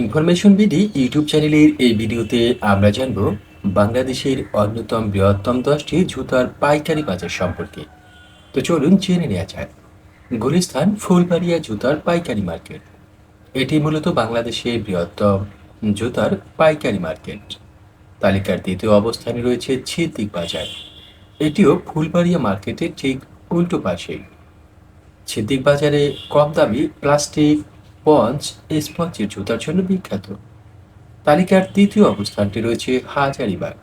Information BD YouTube চ্যানেলের এই ভিডিওতে আমরা জানব বাংলাদেশের অন্যতম বৃহত্তম দশটি জুতার পাইকারি বাজার সম্পর্কে। তো চলুন জেনে নেওয়া যাক। গুলিস্তান, ফুলবাড়িয়া জুতার পাইকারি মার্কেট। এটি মূলত বাংলাদেশের বৃহত্তম জুতার পাইকারি মার্কেট। তালিকার দ্বিতীয় অবস্থানে রয়েছে ছিদ্দিক বাজার। এটিও ফুলবাড়িয়া মার্কেটের ঠিক উল্টো পাশেই। ছিদ্দিক বাজারে কম দামি প্লাস্টিক পঞ্চ স্পঞ্জের জুতার জন্য বিখ্যাত। তালিকার তৃতীয় অবস্থানটি রয়েছে হাজারিবাগ।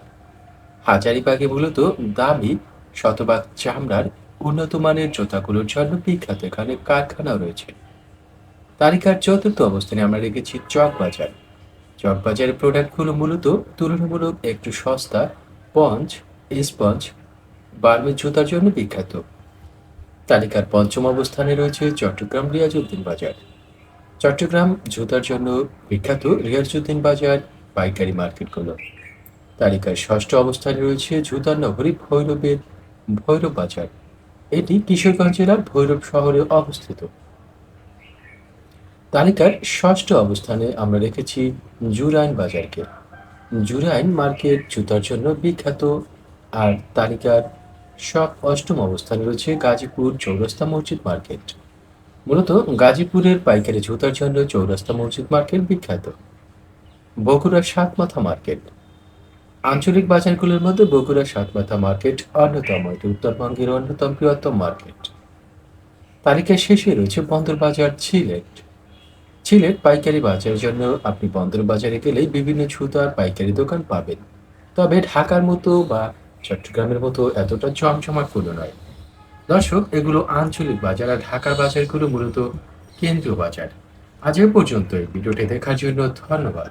হাজারিবাগে মূলত দামি শতভাগ চামড়ার উন্নত মানের জুতাগুলোর জন্য বিখ্যাত এখানে কারখানাও রয়েছে। তালিকার চতুর্থ অবস্থানে আমরা রেখেছি চকবাজার। চকবাজারের প্রোডাক্টগুলো মূলত তুলনামূলক একটু সস্তা, পঞ্চ স্পঞ্জ বার্মের জুতার জন্য বিখ্যাত। তালিকার পঞ্চম অবস্থানে রয়েছে চট্টগ্রাম রিয়াজউদ্দিন বাজার। চট্টগ্রাম জুতার জন্য বিখ্যাত রিয়াজউদ্দিন বাজার পাইকারি মার্কেটগুলো। তালিকার ষষ্ঠ অবস্থানে রয়েছে জুতার নগরী ভৈরবের ভৈরব বাজার। এটি কিশোরগঞ্জ জেলার ভৈরব শহরে অবস্থিত। তালিকার ষষ্ঠ অবস্থানে আমরা রেখেছি জুরাইন বাজারকে। জুরাইন মার্কেট জুতার জন্য বিখ্যাত। আর তালিকার সব অষ্টম অবস্থানে রয়েছে গাজীপুর চৌরাস্তা মসজিদ মার্কেট। মূলত গাজীপুরের পাইকারি জুতার জন্য চৌরাস্তা মসজিদ মার্কেট বিখ্যাত। বগুড়ার সাতমাথা মার্কেট। আঞ্চলিক বাজারগুলোর মধ্যে বগুড়ার সাতমাথা মার্কেট অন্যতম, এটি উত্তরবঙ্গের অন্যতম বৃহত্তম মার্কেট। তালিকার শেষে রয়েছে বন্দর বাজার সিলেট সিলেট পাইকারি বাজারের জন্য আপনি বন্দর বাজারে গেলেই বিভিন্ন জুতার পাইকারি দোকান পাবেন। তবে ঢাকার মতো বা চট্টগ্রামের মতো এতটা জমজমাটপূর্ণ নয়। দর্শক, এগুলো আঞ্চলিক বাজার আর ঢাকার বাজারগুলো মূলত কেন্দ্রীয় বাজার। আজ এ পর্যন্ত এই ভিডিওটি দেখার জন্য ধন্যবাদ।